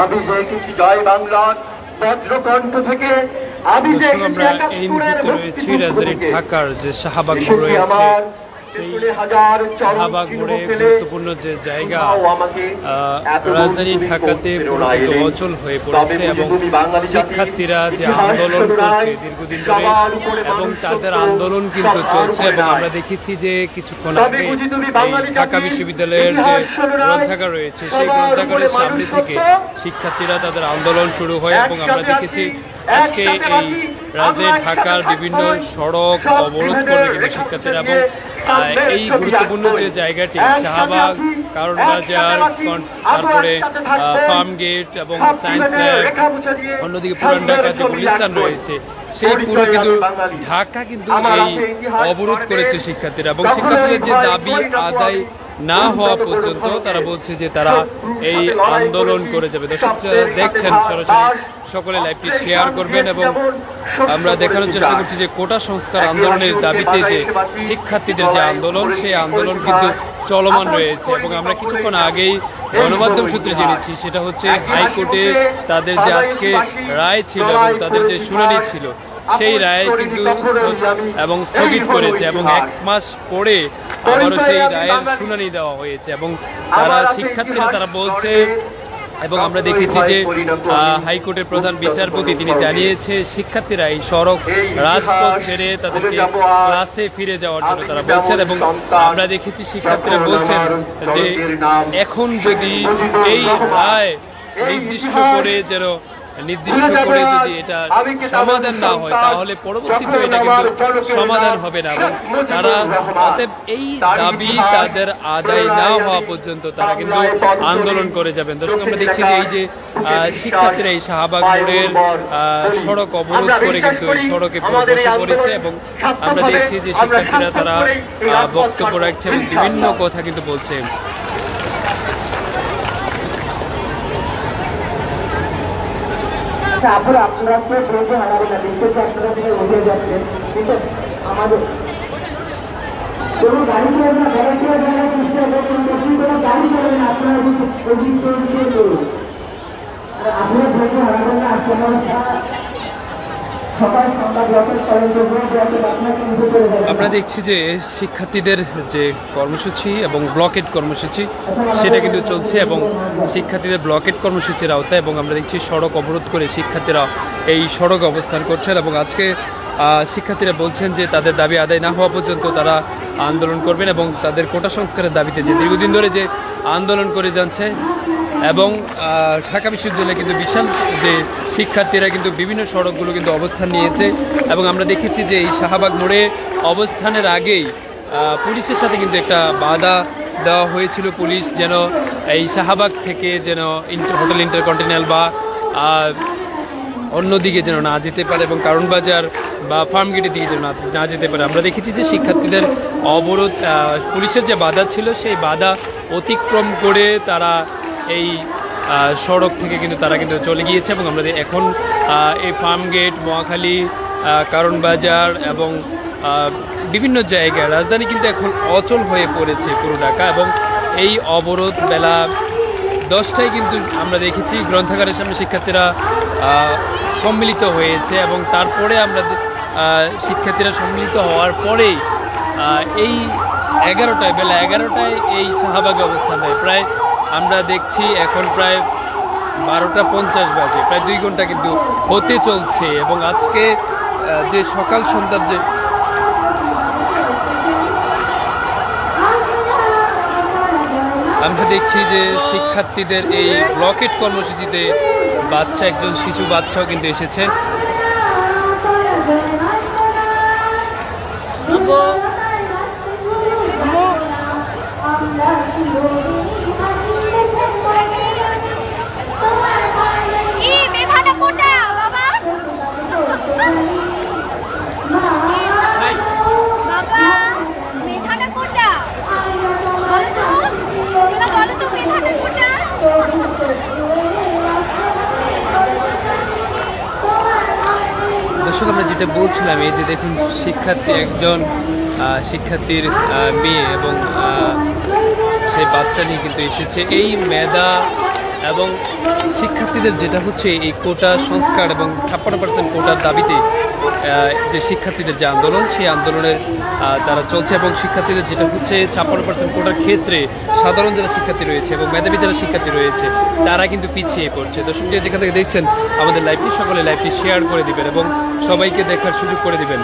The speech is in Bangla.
আমি যে এসেছি জয় বাংলার বজ্রকণ্ঠ থেকে। আমি যে এসেছি একাত্তরের রয়েছি রাজধানী ঢাকার যে শাহবাগ রয়েছে। আমার সেই গুরুত্বপূর্ণ যে জায়গা রাজধানী ঢাকাতে করতে পুরোপুরি অচল হয়ে পড়েছে এবং শিক্ষার্থীরা যে আন্দোলন করছে দীর্ঘদিন ধরে এবং তাদের আন্দোলন কিন্তু চলছে এবং আমরা দেখেছি যে কিছুক্ষণ আগে ঢাকা বিশ্ববিদ্যালয়ের যে গ্রন্থাগার রয়েছে সেই গ্রন্থাগারের সামনে থেকে শিক্ষার্থীরা তাদের আন্দোলন শুরু হয় এবং আমরা দেখেছি আজকে এই রাজধানী ঢাকার বিভিন্ন সড়ক অবরোধ করবে কিন্তু শিক্ষার্থীরা এবং এই গুরুত্বপূর্ণ যে জায়গাটি শাহবাগ কারণ বাজার তারপরে ফার্ম গেট এবং সায়েন্স ল্যাব অন্যদিকে পুরান ঢাকা যে গুলিস্তান রয়েছে সেই পুরো কিন্তু ঢাকা কিন্তু এই অবরোধ করেছে শিক্ষার্থীরা এবং শিক্ষার্থীদের যে দাবি আদায়। না হওয়া পর্যন্ত তারা বলছে যে তারা এই আন্দোলন করে যাবে দর্শক দেখছেন, সরাসরি সকলে লাইভটি শেয়ার করবেন এবং আমরা দেখানোর চেষ্টা করছি যে কোটা সংস্কার আন্দোলনের দাবিতে যে শিক্ষার্থীদের যে আন্দোলন, সেই আন্দোলন কিন্তু চলমান রয়েছে এবং আমরা কিছুক্ষণ আগেই গণমাধ্যম সূত্রে। জেনেছি, সেটা হচ্ছে হাইকোর্টে তাদের যে আজকে রায় ছিল এবং তাদের যে শুনানি ছিল সেই রায় কিন্তু এবং স্থগিত করেছে এবং এক মাস পরে আবারও সেই রায়ের শুনানি দেওয়া হয়েছে এবং তারা শিক্ষার্থীরা তারা বলছে এবং আমরা দেখেছি যে। হাইকোর্টের প্রধান বিচারপতি তিনি জানিয়েছে শিক্ষার্থীরা এই সড়ক রাজপথ ছেড়ে তাদেরকে ক্লাসে ফিরে যাওয়ার জন্য তারা বলছেন এবং আমরা দেখেছি শিক্ষার্থীরা বলছেন যে এখন যদি এই। রায় এই নির্দিষ্ট করে যেন নির্দিষ্ট করে যদি এটা সমাধান না হয় তাহলে পরবর্তীতে এটা কিন্তু সমাধান হবে না। তারা অতএব এই দাবি তাদের আদায় না হওয়া পর্যন্ত তারা কিন্তু আন্দোলন করে যাবেন। দর্শক আমরা দেখছি যে এই যে শিক্ষার্থীরা এই শাহবাগ আহ, সড়ক অবরোধ করে কিন্তু এই সড়কে বসে পড়েছে এবং আমরা দেখছি যে শিক্ষার্থীরা তারা বক্তব্য রাখছে এবং বিভিন্ন কথা কিন্তু বলছে। আচ্ছা আপনারা আপনারা তো বলতে হারাবে না দেখতে তো আপনারা থেকে উঠে যাচ্ছেন কিন্তু আমাদের কোনো গাড়ি চলবে না গাড়ি চলবে না চেষ্টা করছেন বেশি করে গাড়ি চলবে না আপনারা আমরা দেখছি যে শিক্ষার্থীদের যে কর্মসূচি এবং ব্লকেট কর্মসূচি, সেটা কিন্তু চলছে এবং শিক্ষার্থীদের ব্লকেট কর্মসূচির আওতায় এবং আমরা দেখছি সড়ক অবরোধ করে শিক্ষার্থীরা এই সড়ক অবস্থান করছেন এবং আজকে শিক্ষার্থীরা বলছেন যে তাদের দাবি আদায় না হওয়া পর্যন্ত তারা আন্দোলন করবেন এবং তাদের কোটা সংস্কারের দাবিতে যে দীর্ঘদিন ধরে যে আন্দোলন করে যাচ্ছে এবং ঢাকা বিশ্ববিদ্যালয়ে কিন্তু বিশাল যে শিক্ষার্থীরা কিন্তু বিভিন্ন সড়কগুলো কিন্তু অবস্থান নিয়েছে এবং আমরা দেখেছি যে এই শাহবাগ মোড়ে অবস্থানের আগেই পুলিশের সাথে কিন্তু একটা বাধা দেওয়া হয়েছিল পুলিশ যেন এই শাহবাগ থেকে যেন ইন্টার, হোটেল ইন্টারকন্টিনেন্টাল বা অন্যদিকে যেন না যেতে পারে এবং কারণ বাজার বা ফার্ম গেটের দিকে যেন না যেতে পারে। আমরা দেখেছি যে শিক্ষার্থীদের অবরোধ পুলিশের যে বাধা ছিল, সেই বাধা অতিক্রম করে তারা এই সড়ক থেকে কিন্তু তারা কিন্তু চলে গিয়েছে এবং আমরা এখন এই ফার্ম গেট মহাখালী আহ, কারণ বাজার এবং বিভিন্ন জায়গায় রাজধানী কিন্তু এখন অচল হয়ে পড়েছে পুরো ঢাকা এবং এই অবরোধ বেলা দশটায় কিন্তু আমরা দেখেছি গ্রন্থাগারের সামনে শিক্ষার্থীরা সম্মিলিত হয়েছে এবং তারপরে আমরা শিক্ষার্থীরা সম্মিলিত হওয়ার পরেই এই এগারোটায় বেলা এগারোটায় এই শাহবাগে অবস্থান হয়। প্রায় আমরা দেখছি এখন প্রায় বারোটা পঞ্চাশ বাজে, প্রায় দুই ঘণ্টা কিন্তু হতে চলছে এবং আজকে যে সকাল সন্ধ্যার যে আমরা দেখছি যে শিক্ষার্থীদের এই ব্লকেট কর্মসূচিতে বাচ্চা, একজন শিশু বাচ্চাও কিন্তু এসেছে মেধাটা কোটা বাবা বাবা মেধাটা কোটা বলো তো তোমরা বলো তো মেধাটা কোটা দর্শক, আমরা যেটা বলছিলাম, এই যে দেখুন শিক্ষার্থী একজন শিক্ষার্থীর মেয়ে এবং সেই বাচ্চা নিয়ে কিন্তু এসেছে। এই মেধা এবং শিক্ষার্থীদের যেটা হচ্ছে এই কোটা সংস্কার এবং ছাপ্পান্ন পার্সেন্ট কোটার দাবিতে যে শিক্ষার্থীদের যে আন্দোলন, সেই আন্দোলনের তারা চলছে এবং শিক্ষার্থীদের যেটা হচ্ছে ছাপ্পান্ন পার্সেন্ট কোটার ক্ষেত্রে সাধারণ যারা শিক্ষার্থী রয়েছে এবং মেধাবী যারা শিক্ষার্থী রয়েছে, তারা কিন্তু পিছিয়ে পড়ছে। দর্শক যেখান থেকে দেখছেন, আমাদের লাইভটি সকলে লাইভটি শেয়ার করে দিবেন এবং সবাইকে দেখার সুযোগ করে দিবেন।